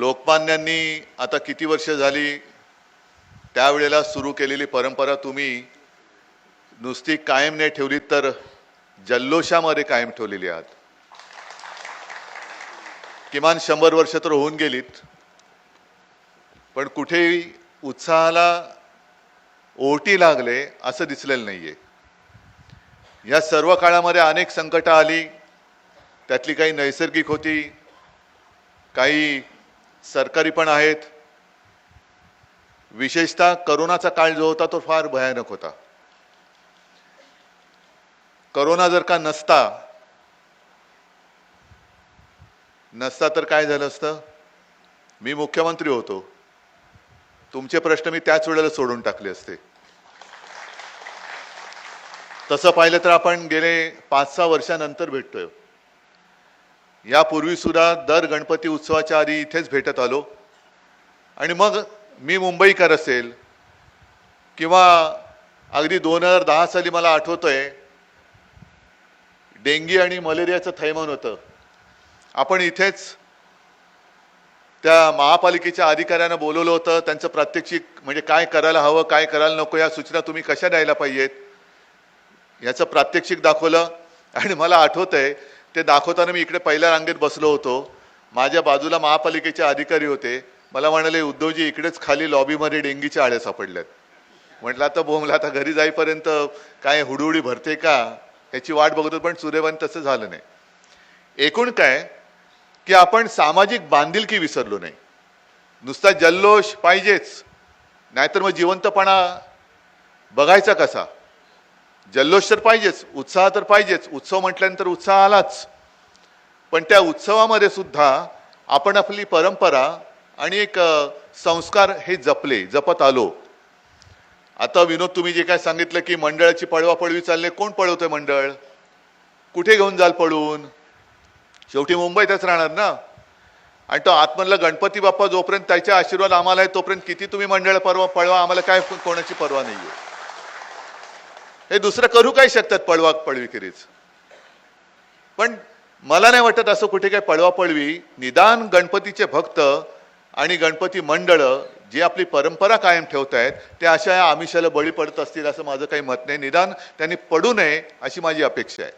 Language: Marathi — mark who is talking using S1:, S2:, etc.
S1: लोकमान्यांनी आता किती वर्ष झाली त्यावेळेला सुरू केलेली परंपरा तुम्ही नुसती कायम नाही ठेवली तर जल्लोषामध्ये कायम ठेवलेली आहात. किमान शंभर वर्ष तर होऊन गेलीत. पण कुठेही उत्साहाला ओटी लागले असं दिसलेलं आहे या सर्व काळामध्ये अनेक संकटं आली. त्यातली काही नैसर्गिक होती. काही सरकारी पण आहेत. विशेषतः करोनाचा काळ जो होता तो फार भयानक होता. करोना जर का नसता नसता तर काय झालं असतं? मी मुख्यमंत्री होतो. तुमचे प्रश्न मी त्याच वेळेला सोडून टाकले असते. तसं पाहिलं तर आपण गेले पाच सहा वर्षानंतर भेटतोय. यापूर्वी सुद्धा दर गणपती उत्सवाच्या आधी इथेच भेटत आलो. आणि मग मी मुंबईकर असेल किंवा अगदी दोन हजार दहा साली मला आठवतंय डेंगी आणि मलेरियाचं थैमान होतं. आपण इथेच त्या महापालिकेच्या अधिकाऱ्यांना बोलवलं होतं त्यांचं प्रात्यक्षिक म्हणजे काय करायला हवं काय करायला नको या सूचना तुम्ही कशा द्यायला पाहिजेत याचं प्रात्यक्षिक दाखवलं. आणि मला आठवतंय ते दाखवताना मी इकडे पहिल्या रांगेत बसलो होतो. माझ्या बाजूला महापालिकेचे अधिकारी होते. मला म्हणाले उद्धवजी इकडेच खाली लॉबीमध्ये डेंगीच्या आळ्या सापडल्यात. म्हटलं आता बोमला आता घरी जाईपर्यंत काय हुडुहुडी भरते का? याची वाट बघतो पण सुदैवाने तसं झालं नाही. एकूण काय की आपण सामाजिक बांधिलकी विसरलो नाही. नुसता जल्लोष पाहिजेच. नाहीतर मग जिवंतपणा बघायचा कसा? जल्लोष तर पाहिजेच उत्साह तर पाहिजेच. उत्सव म्हटल्यानंतर उत्साह आलाच. पण त्या उत्सवामध्ये सुद्धा आपण आपली परंपरा आणि एक संस्कार हे जपले जपत आलो. आता विनोद तुम्ही जे काय सांगितलं की मंडळाची पळवापळवी चालले कोण पळवतोय मंडळ? कुठे घेऊन जाल पळून? शेवटी मुंबईतच राहणार ना? आणि तो आतमधला गणपती बाप्पा जोपर्यंत त्याचे आशीर्वाद आम्हाला आहे तोपर्यंत किती तुम्ही मंडळ परवा पळवा आम्हाला काय कोणाची परवा आहे हे दुसरं करू काय शकतात पळवा पळवीखेरीज? पण मला नाही वाटत असं कुठे काय पळवा पळवी निदान गणपतीचे भक्त आणि गणपती मंडळ जी आपली परंपरा कायम ठेवतायत ते अशा या आमिषाला बळी पडत असतील असं माझं काही मत नाही. निदान त्यांनी पडू नये अशी माझी अपेक्षा आहे.